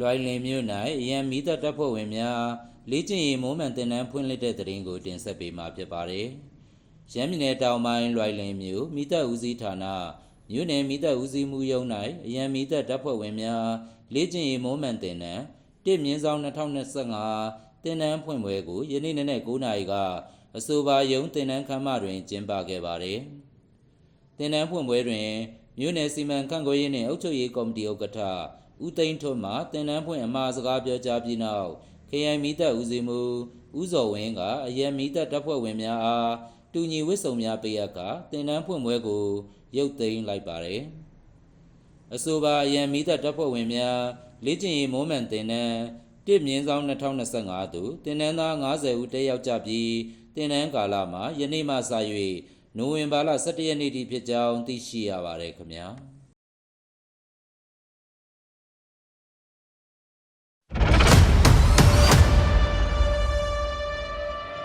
လွိုင်လင်မြို့၌အရန်မီတပ်တပ်ဖွဲ့ဝင်များလေ့ကျင့်ရေးမုံမှန်တင်နန်းဖွင့်လှစ်တဲ့တရင်ကိုတင်ဆက်ပေးမှာဖြစ်ပါတယ်။ရမ်းပြည်နယ်တောင်ပိုင်းလွိုင်လင်မြို့မိတပ်ဦးစီးဌာနမြို့နယ်မိတပ်ဦးစီးမှုရုံး၌အရန်မီတပ်တပ်ဖွဲ့ဝင်များလေ့ကျင့်ရေးမုံမှန်တင်နန်းတစ်မြင်းဆောင်2025တင်နန်းဖွင့်ပွဲကိုယနေ့နေ့နဲ့9နာရီကအဆိုပါရုံးတင်နန်းခမ်းမတွင်ကျင်းပခဲ့ပါတယ်။တင်နန်းဖွင့်ပွဲတွင် မြို့နယ်စီမံခန့်ခွဲရေးနှင့်အုပ်ချုပ်ရေးကော်မတီဥက္ကဋ္ဌဦးသိန်းထွန်းမှတင်နန်းဖွင့်အမှာစကားပြောကြားပြီးနောက် KI မီတပ်ဦးစီးမှုဦးစော်ဝင်းကအရန်မီတပ်တပ်ဖွဲ့ဝင်များအားတူညီဝတ်စုံများပေးအပ်ကတင်နန်းဖွင့်ပွဲကိုရုပ်သိမ်းလိုက်ပါတယ်။အဆိုပါအရန်မီတပ်တပ်ဖွဲ့ဝင်များလေ့ကျင့်ရေးမိုးမှန်တင်နန်းတစ်မြင်းဆောင်2025သို့တင်နန်းသား90ဦးတက်ရောက်ကြပြီးတင်နန်းကာလမှာယနေ့မှစ၍ နိုဝင်ဘာလ17ရက်နေ့ထိဖြစ်ကြောင်းသိရှိရပါတယ်ခင်ဗျာ။